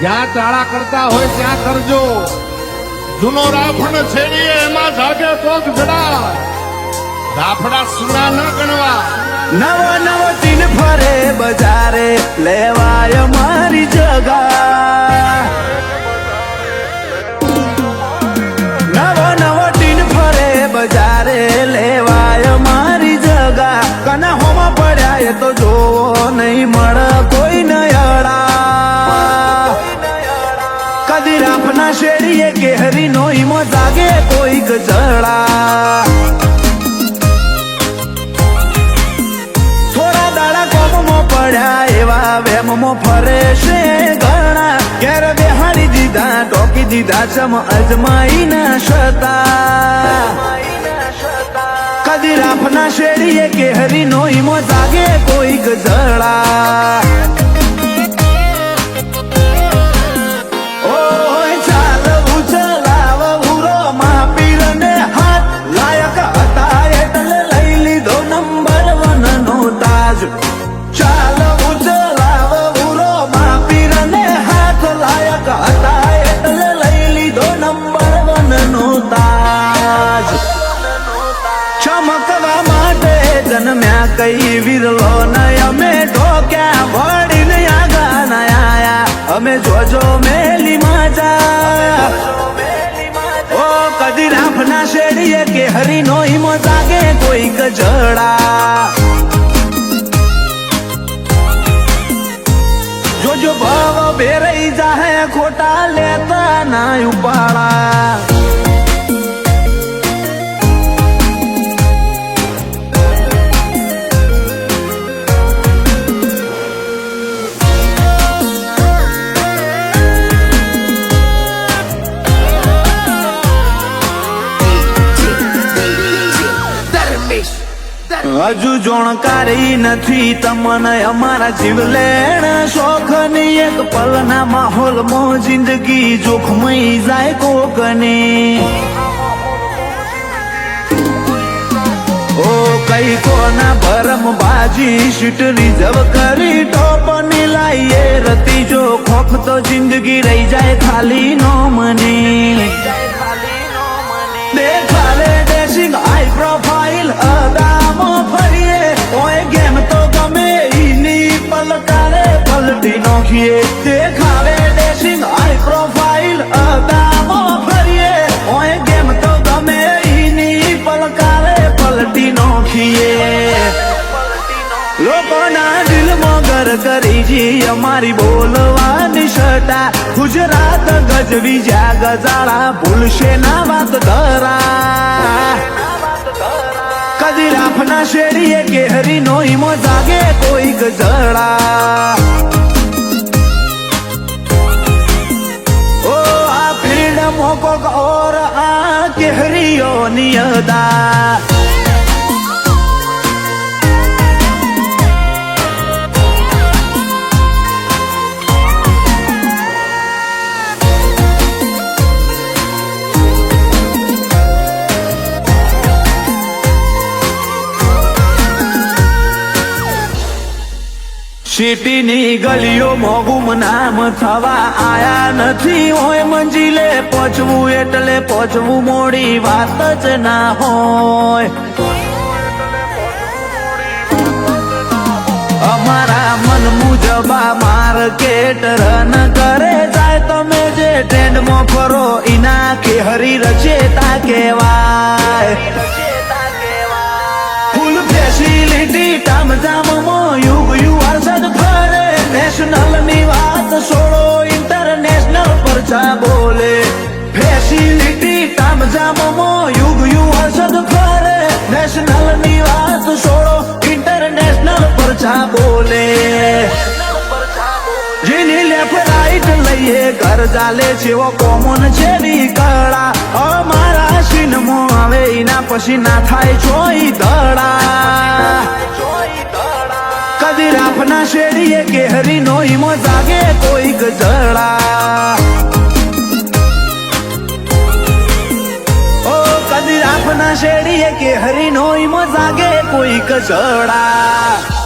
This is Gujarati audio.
જ્યાં ચાળા કરતા હોય ત્યાં કરજો. જૂનો રાફણ છેડીએ એમાં જાગે જ જડા. રાફડા સુના ન ગણવા. નવ નવ દિન ફરે બજારે, લેવાય મારી જગા. કદી રાફના શેરીએ કે હરી ઈમો જાગે કોઈક જડા થોડા દાડા કોમમાં પડ્યા એવા વેમમાં ફરે છે ઘણા. ઘેર બેહાડી દીધા, ટોકી દીધા ચમ અજમાઈ ના શતા કદી રાફના શેરીએ કે હરી ઈમો જાગે કોઈક જડા કઈ વિરલો નય, અમે ઢોક્યા વળીને આગા નયા અમે જોજો મેલી માજા ઓ, કદી રાફના શેડીએ કે હરી નો હિમો જાગે કોઈક જડા. જોજો ભાવ બેરઈ જાહે ખોટા લેતા ના ઉપાડા. હજુ જોણકારી નથી તમને અમારા જીવલેણ શોખની એક પલના માહોલમાં જિંદગી જોખમઈ જાય કોકની. ઓ કઈ કોના ભરમ બાજી સીટ રિઝર્વ કરી ટોપની લાઈએ રતી જો ખોખ તો જિંદગી રહી જાય ખાલી નો પલટી દેખાવે ડેશિંગ હાઈ પ્રોફાઇલ અદામો ફરીએ. ઓય ગેમ તો ગમે ઈની પલકારે પલટી નોખીએ. લોકોના દિલ મગર કરી જી અમારી બોલવાની સટા ગુજરાત ગજવી જા ગજાળા, ભૂલશે ના વાત ધરા. કદી રાફના શેરીએ કેહરી નો ઈમો જાગે કોઈક જડા કેહરીઓ સિટીની ગલીઓ મોગુમ નામ થવા આયા નથી હોય મંજિલે પહોંચવું એટલે પહોંચવું મોડી વાત જ ના હોય. અમારા મન મુજબ માર્કેટ રન કરે નેશનલની વાત છોડો ઇન્ટરનેશનલ પર જા બોલે. જેની લેફ્ટ રાઈટ લઈએ, ઘર ચાલે જેવો કોમન કોમનની કળા અમારા સિનમો આવે, એના પછી ના થાય જોઈ દડા કદી રાફના શેરીએ કેહરી નો ઈમો જાગે કોઈક જડા. કદી કે શેરીએ કેહરી નો ઈમો જાગે કોઈક જડા